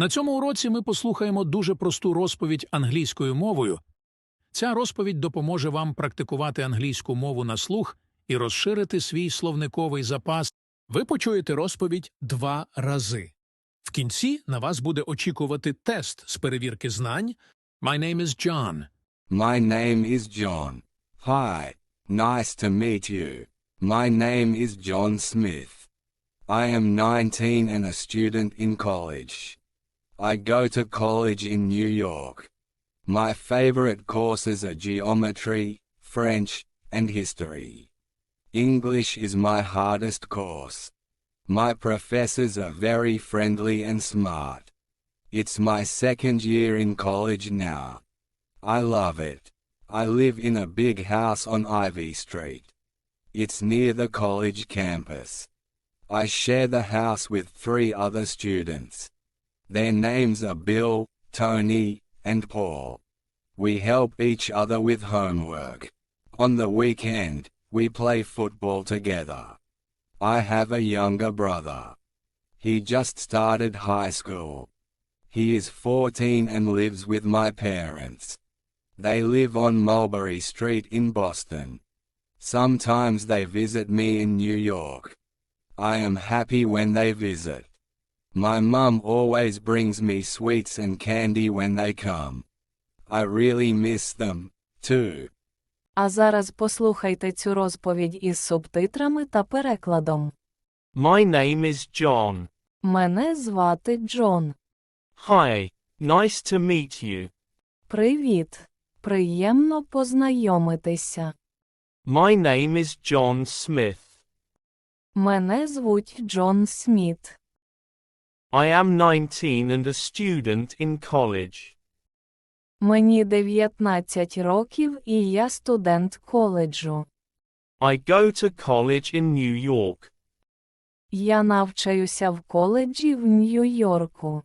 На цьому уроці ми послухаємо дуже просту розповідь англійською мовою. Ця розповідь допоможе вам практикувати англійську мову на слух і розширити свій словниковий запас. Ви почуєте розповідь два рази. В кінці на вас буде очікувати тест з перевірки знань. My name is John. My name is John. Hi. Nice to meet you. My name is John Smith. I am 19 and a student in college. I go to college in New York. My favorite courses are geometry, French, and history. English is my hardest course. My professors are very friendly and smart. It's my second year in college now. I love it. I live in a big house on Ivy Street. It's near the college campus. I share the house with three other students. Their names are Bill, Tony, and Paul. We help each other with homework. On the weekend, we play football together. I have a younger brother. He just started high school. He is 14 and lives with my parents. They live on Mulberry Street in Boston. Sometimes they visit me in New York. I am happy when they visit. My mum always brings me sweets and candy when they come. I really miss them, too. А зараз послухайте цю розповідь із субтитрами та перекладом. My name is John. Мене звати Джон. Hi. Nice to meet you. Привіт. Приємно познайомитися. My name is John Smith. Мене звуть Джон Сміт. I am 19 and a student in college. Мені 19 років і я студент коледжу. I go to college in New York. Я навчаюся в коледжі в Нью-Йорку.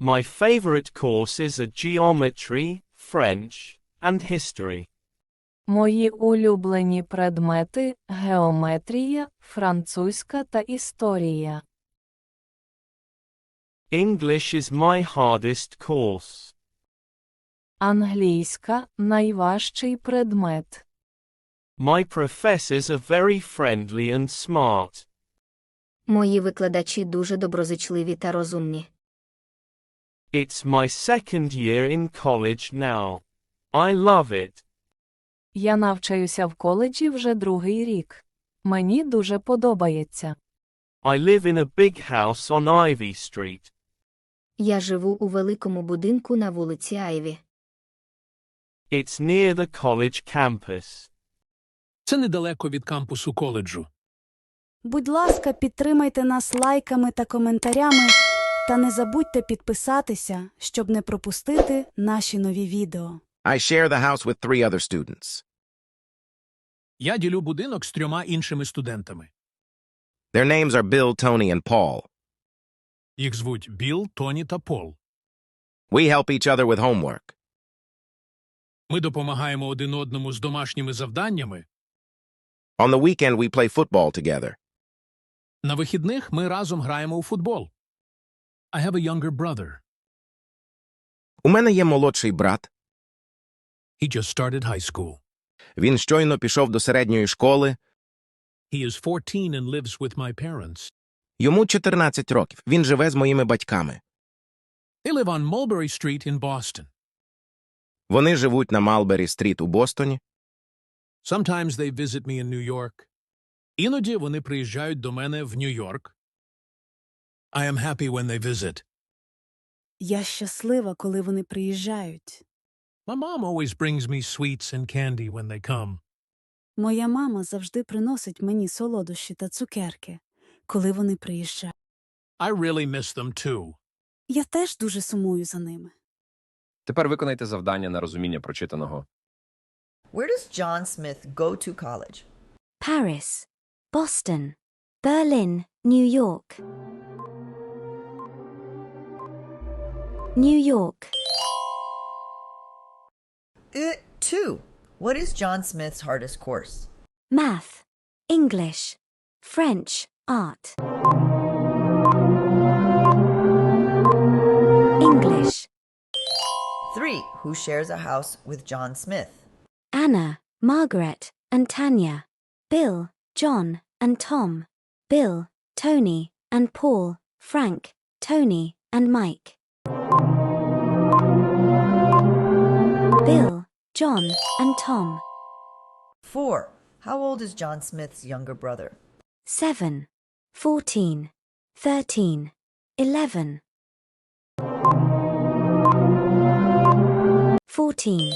My favorite courses are geometry, French, and history. Мої улюблені предмети геометрія, французька та історія. English is my hardest course. Англійська найважчий предмет. My professors are very friendly and smart. Мої викладачі дуже доброзичливі та розумні. It's my second year in college now. I love it. Я навчаюся в коледжі вже другий рік. Мені дуже подобається. I live in a big house on Ivy Street. Я живу у великому будинку на вулиці Айві. It's near the college campus. Це недалеко від кампусу коледжу. Будь ласка, підтримайте нас лайками та коментарями, та не забудьте підписатися, щоб не пропустити наші нові відео. I share the house with three other students. Я ділю будинок з трьома іншими студентами. Their names are Bill, Tony, and Paul. Їх звуть Біл, Тоні та Пол. We help each other with homework. Ми допомагаємо один одному з домашніми завданнями. On the weekend, we play football together. На вихідних ми разом граємо у футбол. I have a younger brother. У мене є молодший брат. He just started high school. Він щойно пішов до середньої школи. He is 14 and lives with my parents. Йому 14 років. Він живе з моїми батьками. They live on Mulberry Street in Boston. Вони живуть на Малбері-стріт у Бостоні. Sometimes they visit me in New York. Іноді вони приїжджають до мене в Нью-Йорк. I am happy when they visit. Я щаслива, коли вони приїжджають. My mom always brings me sweets and candy when they come. Моя мама завжди приносить мені солодощі та цукерки, коли вони приїжджають. I really miss them too. Я теж дуже сумую за ними. Тепер виконайте завдання на розуміння прочитаного. Where does John Smith go to college? Paris, Boston, Berlin, New York. New York. Uh, two. What is John Smith's hardest course? Math, English, French, art. English 3. who shares a house with John Smith? Anna, Margaret, and Tanya. Bill, John, and Tom. Bill, Tony, and Paul, Frank, Tony, and Mike. Bill, John, and Tom. 4. How old is John Smith's younger brother? 7, 14, 13, 11. 14.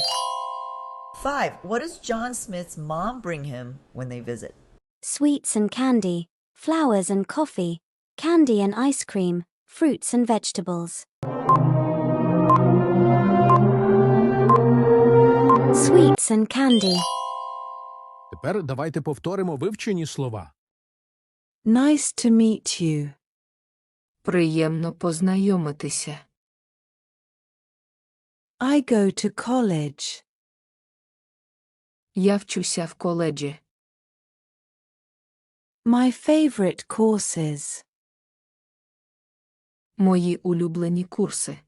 5. What does John Smith's mom bring him when they visit? Sweets and candy, flowers and coffee, candy and ice cream, fruits and vegetables. Sweets and candy. Тепер давайте повторимо вивчені слова. Nice to meet you. Приємно познайомитися. I go to college. Я вчуся в коледжі. My favorite courses. Мої улюблені курси.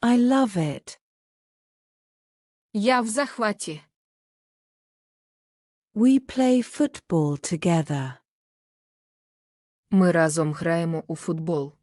I love it. Я в захваті. We play football together. Ми разом граємо у футбол.